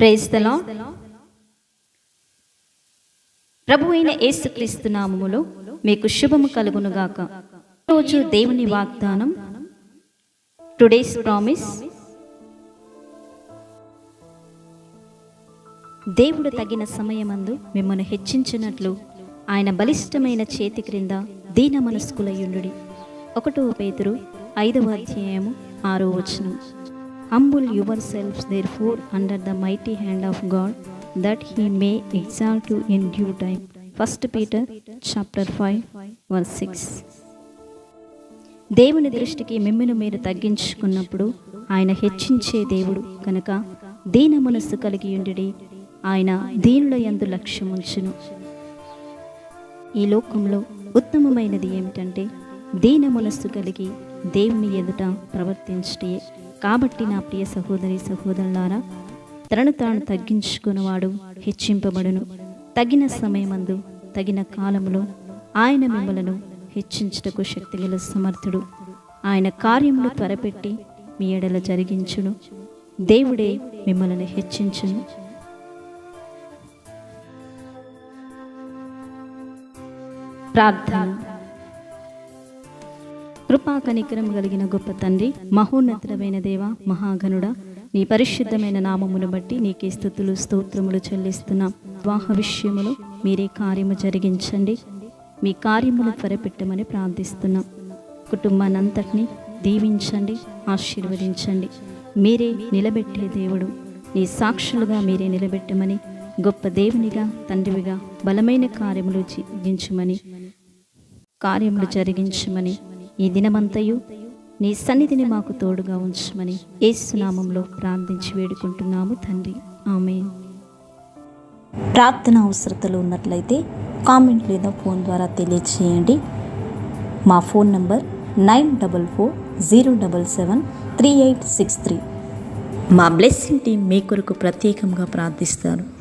ప్రేస్తలో ప్రభు అయిన యేసుక్రీస్తు నామములో మీకు శుభము కలుగునుగాక. రోజు దేవుని వాగ్దానం టుడేస్ ప్రామిస్ దేవుడు తగిన సమయమందు మిమ్మల్ని హెచ్చించినట్లు ఆయన బలిష్టమైన చేతి క్రింద దీన మనస్కులయుండు ఒకటో పేతురు ఐదవ అధ్యాయము ఆరో వచనం. Humble your selves therefore under the mighty hand of God that he may exalt to in due time first Peter chapter five one six దేవుని దృష్టికి మిమ్మును మీరు తగ్గించుకున్నప్పుడు ఆయన హెచ్చించే దేవుడు కనుక దీన మనస్సు కలిగి ఉండి ఆయన దీనుల ఎందు లక్ష్యముంచును. ఈ లోకంలో ఉత్తమమైనది ఏమిటంటే దీన మనస్సు కలిగి దేవుని ఎదుట ప్రవర్తించటే కాబట్టి నా ప్రియ సహోదరి సహోదరులారా తనను తాను తగ్గించుకున్నవాడు హెచ్చింపబడును. తగిన సమయమందు తగిన కాలంలో ఆయన మిమ్మలను హెచ్చించుటకు శక్తిగల సమర్థుడు. ఆయన కార్యములు త్వరపెట్టి మీ ఎడల జరిగించును. దేవుడే మిమ్మల్ని హెచ్చించును. ప్రార్థన. కృపా కనికరం కలిగిన గొప్ప తండ్రి మహోన్నతమైన దేవ మహాగణుడ నీ పరిశుద్ధమైన నామమును బట్టి నీకే స్థుతులు స్తోత్రములు చెల్లిస్తున్నాం. వివాహ విషయములు మీరే కార్యము జరిగించండి. మీ కార్యములు త్వరపెట్టమని ప్రార్థిస్తున్నాం. కుటుంబానంతటిని దీవించండి ఆశీర్వదించండి. మీరే నిలబెట్టే దేవుడు. నీ సాక్షులుగా మీరే నిలబెట్టమని గొప్ప దేవునిగా తండ్రివిగా బలమైన కార్యములు జీవించమని కార్యములు జరిగించమని ఈ దినమంతయు నీ సన్నిధిని మాకు తోడుగా ఉంచమని ఏసునామంలో ప్రార్థించి వేడుకుంటున్నాము తండ్రి. ఆమె ప్రార్థన అవసరతలు ఉన్నట్లయితే కామెంట్ లేదా ఫోన్ ద్వారా తెలియచేయండి. మా phone number nine double four zero double seven three eight six three. మా బ్లెస్సింగ్ టీం మీ కొరకు ప్రత్యేకంగా ప్రార్థిస్తారు.